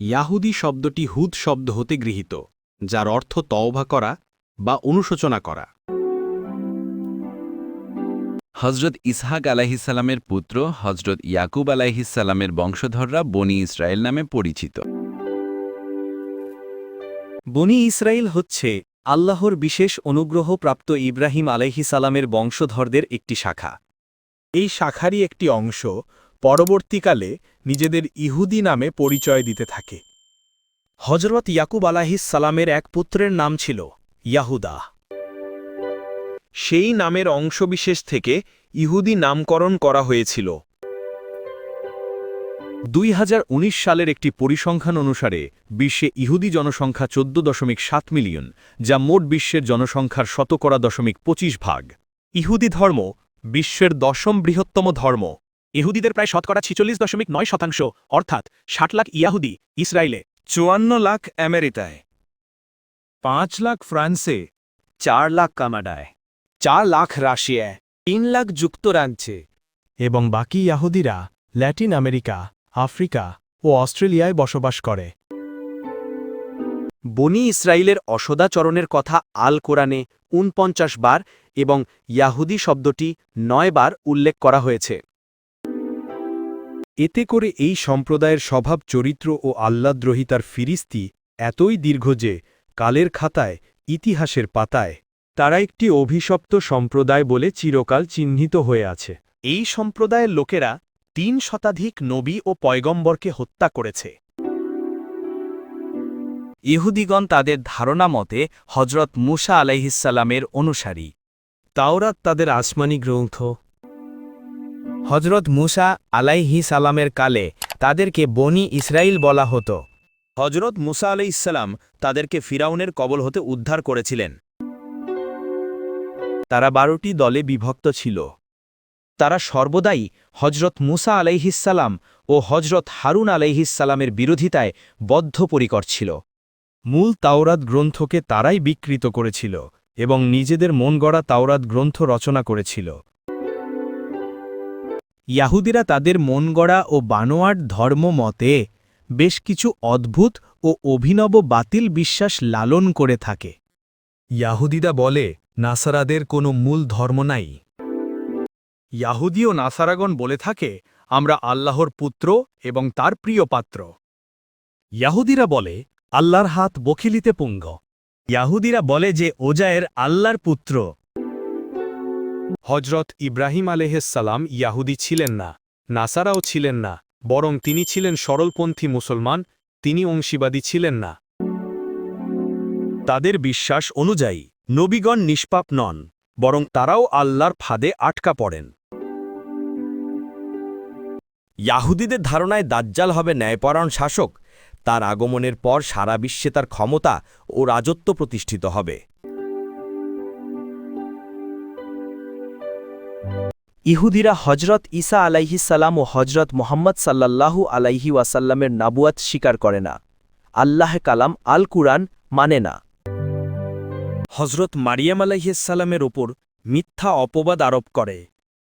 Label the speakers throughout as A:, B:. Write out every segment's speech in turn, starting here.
A: ইয়াহুদি শব্দটি হুদ শব্দ হতে গৃহীত, যার অর্থ তওবা করা বা অনুশোচনা করা।
B: হজরত ইসহাক আলাহিসাল্লামের পুত্র হজরত ইয়াকুব আলাহিসাল্লামের বংশধররা বনি ইসরায়েল নামে পরিচিত।
C: বনি ইসরায়েল হচ্ছে আল্লাহর বিশেষ অনুগ্রহপ্রাপ্ত ইব্রাহিম আলাইহিসালামের বংশধরদের একটি শাখা।
D: এই শাখারই একটি অংশ পরবর্তীকালে নিজেদের ইহুদি নামে পরিচয় দিতে থাকে।
C: হজরত ইয়াকুব আলাহিস সালামের এক পুত্রের নাম ছিল ইয়াহুদা।
D: সেই নামের অংশবিশেষ থেকে ইহুদি নামকরণ করা হয়েছিল।
C: দুই হাজার উনিশ সালের একটি পরিসংখ্যান অনুসারে বিশ্বে ইহুদি জনসংখ্যা চোদ্দ দশমিক সাত মিলিয়ন, যা মোট বিশ্বের জনসংখ্যার শতকরা দশমিক পঁচিশ ভাগ। ইহুদি ধর্ম বিশ্বের দশম বৃহত্তম ধর্ম। ইহুদিদের প্রায় শতকরা ছিচল্লিশ দশমিক নয় শতাংশ অর্থাৎ ষাট লাখ ইয়াহুদি ইসরায়েলে।
D: চুয়ান্ন লাখ আমেরিকায়। পাঁচ লাখ ফ্রান্সে।
C: চার লাখ কানাডায়।
D: চার লাখ রাশিয়ায়।
C: তিন লাখ যুক্তরাজ্যে।
D: এবং বাকি ইয়াহুদিরা ল্যাটিন আমেরিকা আফ্রিকা ও অস্ট্রেলিয়ায় বসবাস করে।
C: বনি ইসরায়েলের অসদাচরণের কথা আল কোরআনে উনপঞ্চাশ বার এবং ইয়াহুদি শব্দটি নয় বার উল্লেখ করা হয়েছে।
D: এতে করে এই সম্প্রদায়ের স্বভাব চরিত্র ও আহ্লাদ্রোহিতার ফিরিস্তি এতই দীর্ঘ যে কালের খাতায় ইতিহাসের পাতায় তারা একটি অভিশপ্ত সম্প্রদায় বলে চিরকাল চিহ্নিত হয়ে আছে।
C: এই সম্প্রদায়ের লোকেরা তিন শতাধিক নবী ও পয়গম্বরকে হত্যা করেছে। ইহুদিগণ তাদের ধারণা মতে হজরত মুসা আলাইহিসাল্লামের অনুসারী।
D: তাওরাত তাদের আসমানি গ্রন্থ
E: হজরত মুসা আলাইহি সালামের কালে তাদেরকে বনি ইসরাইল বলা হতো।
C: হজরত মুসা আলাইসাল্লাম তাদেরকে ফিরাউনের কবল হতে উদ্ধার করেছিলেন। তারা বারোটি দলে বিভক্ত ছিল। তারা সর্বদাই হজরত মুসা আলাইহিসাল্লাম ও হজরত হারুন আলাইহিসাল্লামের বিরোধিতায় বদ্ধপরিকর ছিল।
D: মূল তাওরাত গ্রন্থকে তারাই বিকৃত করেছিল এবং নিজেদের মন গড়া তাওরাত গ্রন্থ রচনা করেছিল।
E: ইয়াহুদিরা তাদের মনগড়া ও বানোয়াট ধর্ম মতে বেশ কিছু অদ্ভুত ও অভিনব বাতিল বিশ্বাস লালন করে থাকে।
D: ইয়াহুদিদা বলে, নাসারাদের কোনো মূল ধর্ম নাই। ইয়াহুদি ও নাসারাগণ বলে থাকে, আমরা আল্লাহর পুত্র এবং তার প্রিয় পাত্র। ইয়াহুদিরা বলে, আল্লাহর হাত বখিলিতে পুঙ্গ।
E: ইয়াহুদিরা বলে যে, ওজায়ের আল্লাহর পুত্র।
D: হজরত ইব্রাহিম আলেহাল্লাম ইয়াহুদি ছিলেন না, নাসারাও ছিলেন না, বরং তিনি ছিলেন সরলপন্থী মুসলমান, তিনি অংশীবাদী ছিলেন না। তাদের বিশ্বাস অনুযায়ী, নবীগণ নিষ্পাপ নন, বরং তারাও আল্লাহর ফাঁদে আটকা পড়েন।
C: ইয়াহুদিদের ধারণায় দাজ্জাল হবে ন্যায়পরায়ণ শাসক, তার আগমনের পর সারা বিশ্বে তার ক্ষমতা ও রাজত্ব প্রতিষ্ঠিত হবে। ইহুদিরা হজরত ঈসা আলাইহিসাল্লাম ও হজরত মোহাম্মদ সাল্লাল্লাহু আলাইহি ওয়াসাল্লামের নাবুয়াত স্বীকার করে না। আল্লাহ কালাম আল কুরআন মানে না। হজরত মারিয়াম আলাইহিসাল্লামের ওপর মিথ্যা অপবাদ আরোপ করে।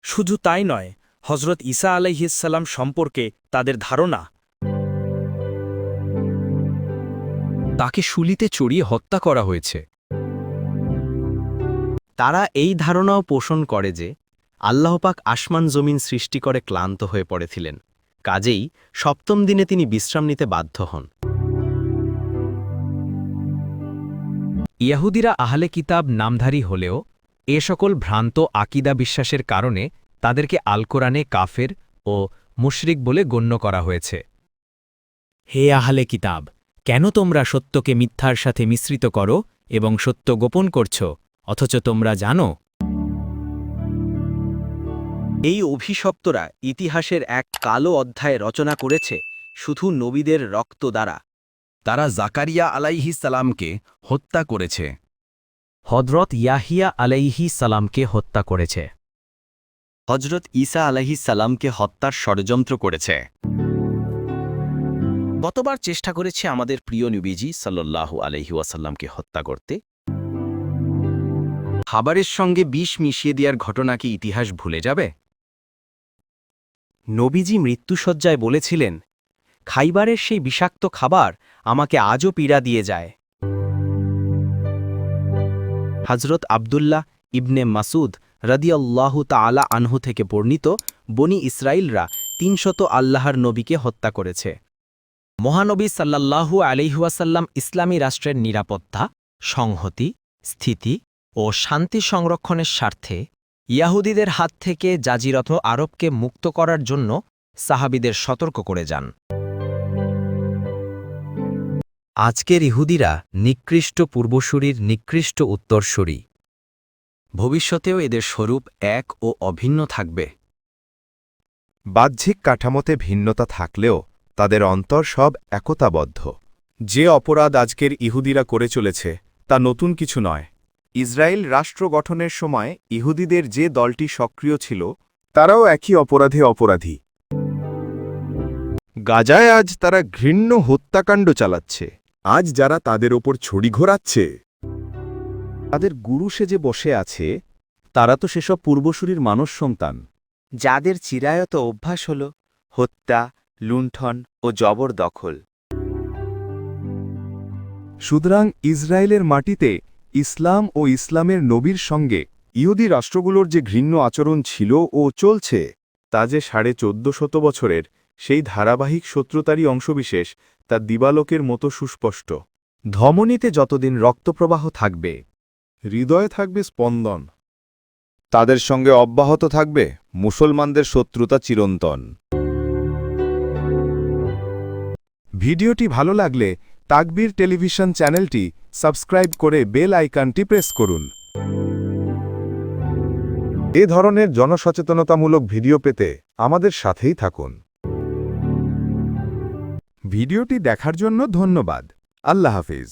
C: শুধু তাই নয় হজরত ঈসা আলাইহিসাল্লাম সম্পর্কে তাদের ধারণা।
A: তাকে শুলিতে চড়িয়ে হত্যা করা হয়েছে।
C: তারা এই ধারণাও পোষণ করে যে আল্লাহপাক আসমান জমিন সৃষ্টি করে ক্লান্ত হয়ে পড়েছিলেন। কাজেই সপ্তম দিনে তিনি বিশ্রাম নিতে বাধ্য হন।
E: ইয়াহুদিরা আহলে কিতাব নামধারী হলেও এ সকল ভ্রান্ত আকিদা বিশ্বাসের কারণে তাদেরকে আল কোরআনে কাফের ও মুশরিক বলে গণ্য করা হয়েছে। হে আহলে কিতাব, কেন তোমরা সত্যকে মিথ্যার সাথে মিশ্রিত করো এবং সত্য গোপন করছ? অথচ তোমরা জানো
C: এই অভিশপ্তরা ইতিহাসের এক কালো অধ্যায় রচনা করেছে শুধু নবীদের রক্ত দ্বারা।
B: তারা জাকারিয়া আলাইহিস সালামকে হত্যা করেছে।
E: হজরত ইয়াহিয়া আলাইহি সালামকে হত্যা করেছে।
C: হজরত ঈসা আলাইহিসাল্লামকে হত্যার ষড়যন্ত্র করেছে। গতবার চেষ্টা করেছে আমাদের প্রিয় নবীজি সাল্লাল্লাহু আলহি ওয়াসাল্লামকে হত্যা করতে। খাবারের সঙ্গে বিষ মিশিয়ে দেওয়ার ঘটনা কি ইতিহাস ভুলে যাবে? নবীজি মৃত্যুসজ্জায় বলেছিলেন,
F: খাইবারের সেই বিষাক্ত খাবার আমাকে আজও পীড়া দিয়ে যায়। হজরত আবদুল্লাহ ইবনে মাসুদ রদিয়াল্লাহু তাআলা আনহু থেকে বর্ণিত বনি ইসরাইলরা তিনশত আল্লাহর নবীকে হত্যা করেছে। মহানবী সাল্লাল্লাহু আলিহাসাল্লাম ইসলামী রাষ্ট্রের নিরাপত্তা, সংহতি, স্থিতি ও শান্তি সংরক্ষণের স্বার্থে ইয়াহুদীদের হাত থেকে জাজিরথ আরবকে মুক্ত করার জন্য সাহাবিদের সতর্ক করে যান। আজকের ইহুদিরা নিকৃষ্ট পূর্বসূরির নিকৃষ্ট উত্তরসূরি। ভবিষ্যতেও এদের স্বরূপ এক ও অভিন্ন থাকবে।
C: বাহ্যিক কাঠামোতে ভিন্নতা থাকলেও তাদের অন্তর সব একতাবদ্ধ।
G: যে অপরাধ আজকের ইহুদিরা করে চলেছে তা নতুন কিছু নয়।
C: ইসরায়েল রাষ্ট্র গঠনের সময় ইহুদিদের যে দলটি সক্রিয় ছিল, তারাও একই অপরাধে অপরাধী। গাজায় আজ তারা ঘৃণ্য হত্যাকাণ্ড চালাচ্ছে। আজ যারা তাদের ওপর ছড়ি ঘোরাচ্ছে, তাদের গুরু সেজে বসে আছে, তারা তো সেসব পূর্বসূরির মানস সন্তান।
H: যাদের চিরায়ত অভ্যাস হল হত্যা, লুণ্ঠন ও জবরদখল
C: সুতরাং ইসরায়েলের মাটিতে ইসলাম ও ইসলামের নবীর সঙ্গে ইহুদি রাষ্ট্রগুলোর যে ঘৃণ্য আচরণ ছিল ও চলছে, তা যে সাড়ে চোদ্দ শত বছরের সেই ধারাবাহিক শত্রুতারই অংশবিশেষ, তা দিবালোকের মতো সুস্পষ্ট। ধমনীতে যতদিন রক্তপ্রবাহ থাকবে, হৃদয়ে থাকবে স্পন্দন। তাদের সঙ্গে অব্যাহত থাকবে মুসলমানদের শত্রুতা চিরন্তন। ভিডিওটি ভালো লাগলে তাকবীর টেলিভিশন চ্যানেলটি সাবস্ক্রাইব করে বেল আইকনটি প্রেস করুন। এ ধরনের জনসচেতনতামূলক ভিডিও পেতে আমাদের সাথেই থাকুন। ভিডিওটি দেখার জন্য ধন্যবাদ। আল্লাহ হাফিজ।